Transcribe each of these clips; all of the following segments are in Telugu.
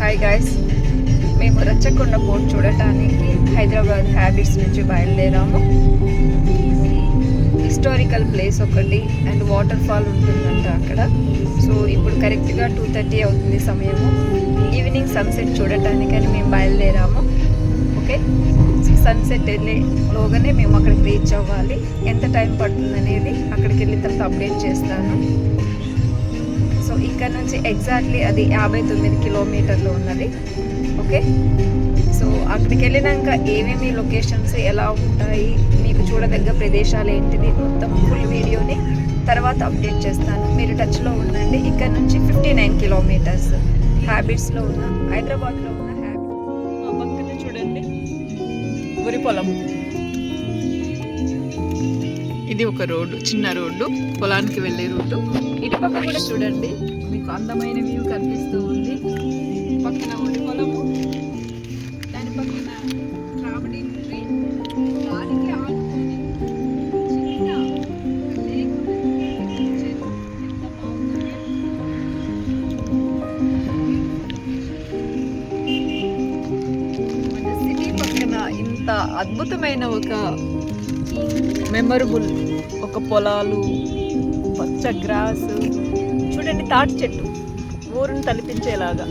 హాయ్ గాయస్ మేము రచ్చకొండ పోర్ట్ చూడటానికి హైదరాబాద్ హ్యాబిట్స్ నుంచి బయలుదేరాము. హిస్టారికల్ ప్లేస్ ఒకటి అండ్ వాటర్ ఫాల్ ఉంటుందంట అక్కడ. సో ఇప్పుడు కరెక్ట్గా టూ థర్టీ అవుతుంది సమయము. ఈవినింగ్ సన్సెట్ చూడటానికని మేము బయలుదేరాము. ఓకే సన్సెట్ వెళ్ళేలోగానే మేము అక్కడికి రీచ్ అవ్వాలి. ఎంత టైం పడుతుంది అనేది అక్కడికి వెళ్ళిన తర్వాత అప్డేట్ చేస్తాను. సో ఇక్కడ నుంచి ఎగ్జాక్ట్లీ అది యాభై తొమ్మిది కిలోమీటర్లు ఉన్నది. ఓకే సో అక్కడికి వెళ్ళినాక ఏమేమి లొకేషన్స్ ఎలా ఉంటాయి మీకు చూడదగ్గ ప్రదేశాలు ఏంటిది మొత్తం ఫుల్ వీడియోని తర్వాత అప్డేట్ చేస్తాను. మీరు టచ్లో ఉండండి. ఇక్కడ నుంచి ఫిఫ్టీ నైన్ కిలోమీటర్స్ హ్యాబిట్స్లో ఉన్న హైదరాబాద్లో ఉన్న హ్యాబిట్ మా పక్కన చూడండి. వరి పొలం. ఇది ఒక రోడ్డు చిన్న రోడ్డు పొలానికి వెళ్ళే రోడ్డు ఇటు పక్క కూడా చూడండి మీకు అందమైన వ్యూ కనిపిస్తూ ఉంది. పక్కన ఉండి పొలము దాని పక్కన రాబడి చిన్న మన సిటీ పక్కన ఇంత అద్భుతమైన ఒక మెమరబుల్ ఒక పొలాలు పచ్చ గ్రాస్ చూడండి తాటి చెట్టు. ఊరుని తలిపించేలాగా.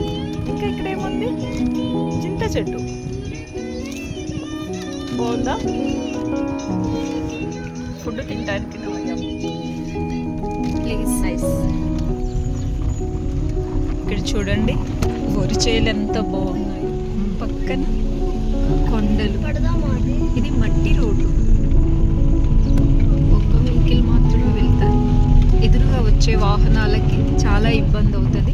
ఇంకా ఇక్కడ ఏముంది? చింత చెట్టు. బాగుందా ఫుడ్ తినడానికి ప్లీజ్ నైస్ ఇక్కడ చూడండి వరి చేలు ఎంత బాగున్నాయి. పక్కన కొండలు. ఇది మట్టి రోడ్డు. సైకిల్ మాత్రమే వెళ్తారు ఎదురుగా వచ్చే వాహనాలకి చాలా ఇబ్బంది అవుతుంది.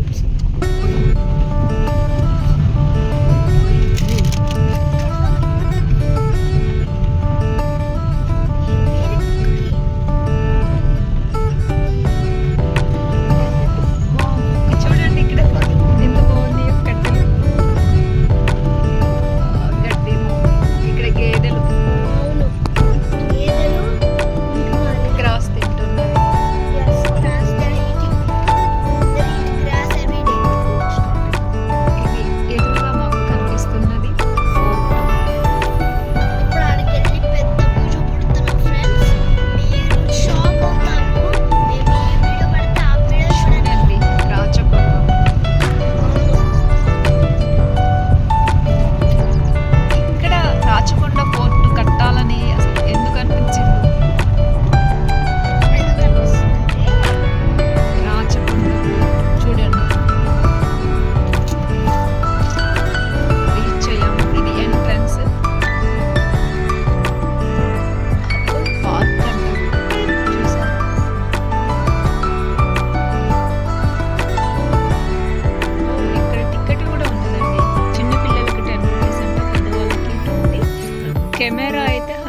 కెమెరా అయితే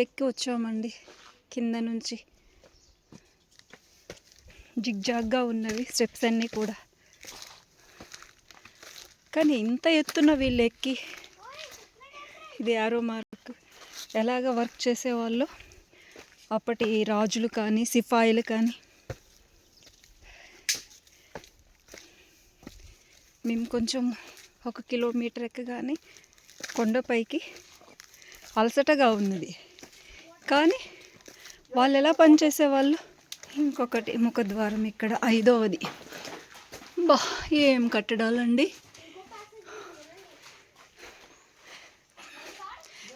ఎక్కి వచ్చామండి. కింద నుంచి జిగ్జాగ్గా ఉన్నవి స్టెప్స్ అన్నీ కూడా. కానీ ఇంత ఎత్తున వీళ్ళు ఎక్కి ఇది ఆరో మార్క్ ఎలాగ వర్క్ చేసేవాళ్ళు? అప్పటి రాజులు కానీ సిపాయిలు కానీ. మేము కొంచెం ఒక కిలోమీటర్ ఎక్కగానే కొండపైకి అలసటగా ఉన్నది. కానీ వాళ్ళు ఎలా పనిచేసేవాళ్ళు ఇంకొకటి ముఖద్వారం ఇక్కడ ఐదవది. బా ఏం కట్టడాలండి?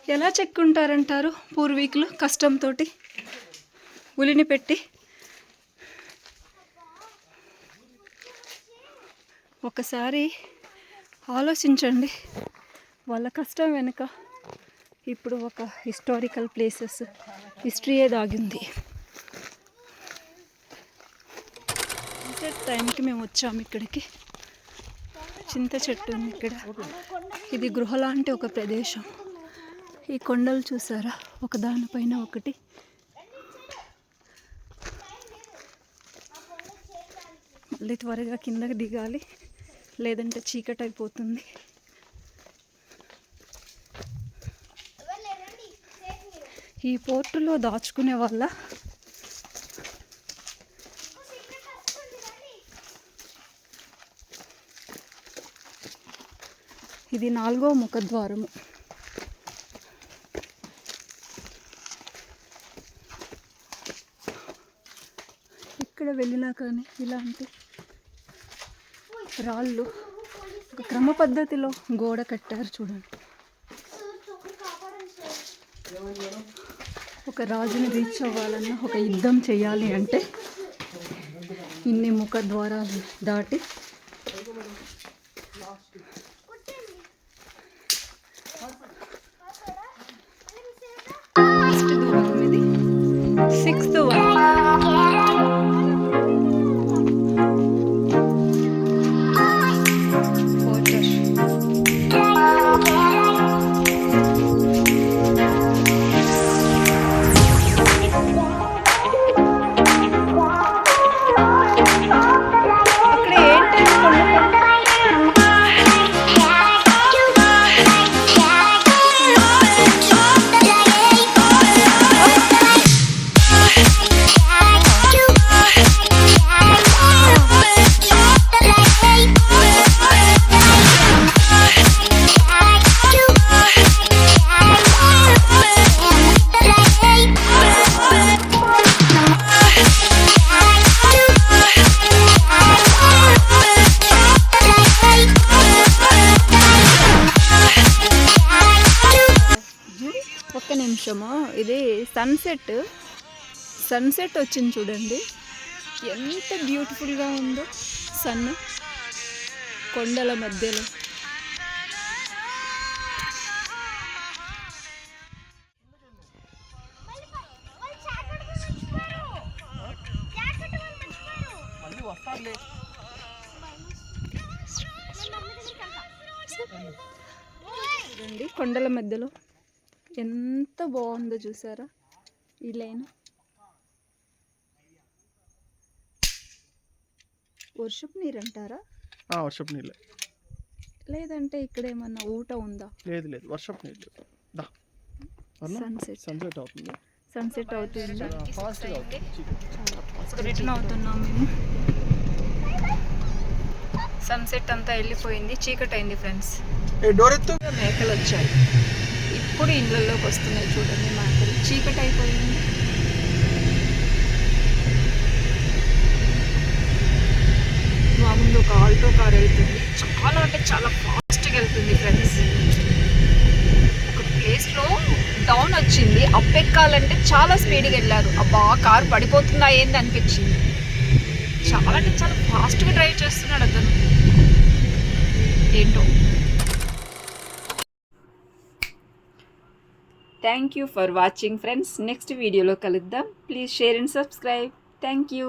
ఎలా చెక్కుంటారంటారు పూర్వీకులు కష్టంతో ఉలిని పెట్టి. ఒకసారి ఆలోచించండి. వాళ్ళ కష్టం వెనుక ఇప్పుడు ఒక హిస్టారికల్ ప్లేసెస్ హిస్టరీయే దాగింది. టైంకి మేము వచ్చాము ఇక్కడికి. చింత చెట్టు ఉంది ఇక్కడ. ఇది గృహలాంటి ఒక ప్రదేశం. ఈ కొండలు చూసారా? ఒక దానిపైన ఒకటి. మళ్ళీ త్వరగా కిందకి దిగాలి. లేదంటే చీకటి అయిపోతుంది ఈ పోర్టులో దాచుకునే వాళ్ళ ఇది నాలుగో ముఖద్వారము. ఇక్కడ వెళ్ళినా కానీ ఇలాంటి రాళ్ళు ఒక క్రమ పద్ధతిలో గోడ కట్టారు చూడండి. ఒక రాజుని రీచ్ అవ్వాలన్నా ఒక యుద్ధం చేయాలి అంటే ఇన్ని ముఖ ద్వారాలు దాటి నిమిషము? ఇది సన్సెట్ సన్సెట్ వచ్చింది చూడండి. ఎంత బ్యూటిఫుల్గా ఉందో సన్ కొండల మధ్యలో. చూడండి కొండల మధ్యలో. ఎంత బాగుందో చూసారా? ఈ లైన్. వర్షపు నీరు అంటారా? ఆ, వర్షపు నీళ్ళే. లేదంటే ఇక్కడ ఏమన్నా ఊట ఉందా? లేదు లేదు. వర్షపు నీళ్ళు. సన్సెట్ సన్సెట్ అవుతుంది. సన్సెట్ అవుతుంది. రిటర్న్ అవుతున్నాం మేము. సన్సెట్ అంతా వెళ్ళిపోయింది. చీకటి అయింది ఫ్రెండ్స్ మేకలు వచ్చాయి ఇప్పుడు ఇళ్ళల్లోకి వస్తున్నాయి చూడండి మాటలు చీకటి అయిపోయింది. మా ముందు ఒక ఆల్టో కార్ వెళ్తుంది. చాలా అంటే చాలా ఫాస్ట్గా వెళ్తుంది ఫ్రెండ్స్. ఒక ప్లేస్లో డౌన్ వచ్చింది. అప్పెక్కాలంటే చాలా స్పీడ్గా వెళ్ళారు. అబ్బా కారు పడిపోతుందా ఏంది అనిపించింది. చాలా అంటే చాలా ఫాస్ట్గా డ్రైవ్ చేస్తున్నాడు అతను. ఏంటో? Thank you for watching friends next వీడియోలో కలుద్దాం. Please share and subscribe thank you